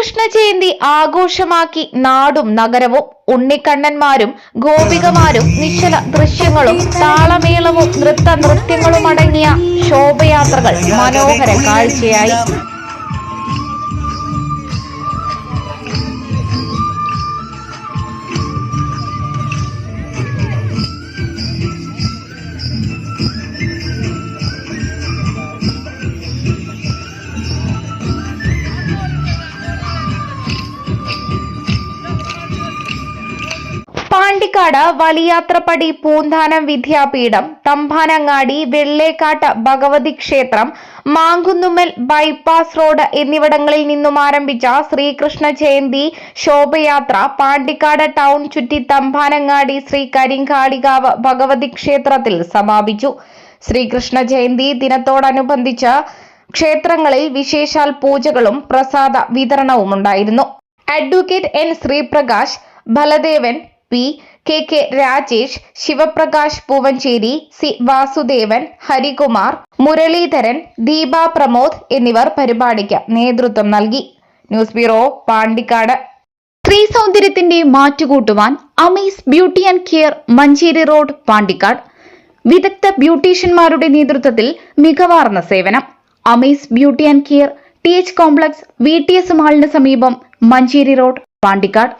ശ്രീകൃഷ്ണ ജയന്തി ആഘോഷമാക്കി നാടും നഗരവും ഉണ്ണിക്കണ്ണന്മാരും ഗോപികമാരും നിശ്ചല ദൃശ്യങ്ങളും താളമേളവും നൃത്ത നൃത്യങ്ങളും അടങ്ങിയ ശോഭയാത്രകൾ മനോഹര കാഴ്ചയായി. പാണ്ടിക്കാട് വലിയാത്രപ്പടി പൂന്താനം വിദ്യാപീഠം തമ്പാനങ്ങാടി വെള്ളേക്കാട്ട് ഭഗവതി ക്ഷേത്രം മാങ്കുന്നുമ്മൽ ബൈപ്പാസ് റോഡ് എന്നിവിടങ്ങളിൽ നിന്നും ആരംഭിച്ച ശ്രീകൃഷ്ണ ജയന്തി ശോഭയാത്ര പാണ്ടിക്കാട് ടൗൺ ചുറ്റി തമ്പാനങ്ങാടി ശ്രീ കരിങ്കാളികാവ് ഭഗവതി ക്ഷേത്രത്തിൽ സമാപിച്ചു. ശ്രീകൃഷ്ണ ജയന്തി ദിനത്തോടനുബന്ധിച്ച് ക്ഷേത്രങ്ങളിൽ വിശേഷാൽ പൂജകളും പ്രസാദ വിതരണവും ഉണ്ടായിരുന്നു. Advocate N Sreeprakash Baladevan P K K Rajesh Sivaprakash Poovancheri C Vasudevan Harikumar Muraleedharan Deepa Pramod എന്നിവർ പരിപാടിക്ക് നേതൃത്വം നൽകി. News bureau Pandikkad. സ്ത്രീ സൗന്ദര്യത്തിന്റെ മാറ്റുകൂട്ടുവാൻ Amees beauty and care Manjeri road Pandikkad. വിദഗ്ധ ബ്യൂട്ടീഷ്യന്മാരുടെ നേതൃത്വത്തിൽ മികവാർന്ന സേവനം. Amees beauty and care T H complex V T S മാളിന് സമീപം മഞ്ചേരി റോഡ് പാണ്ടിക്കാട്.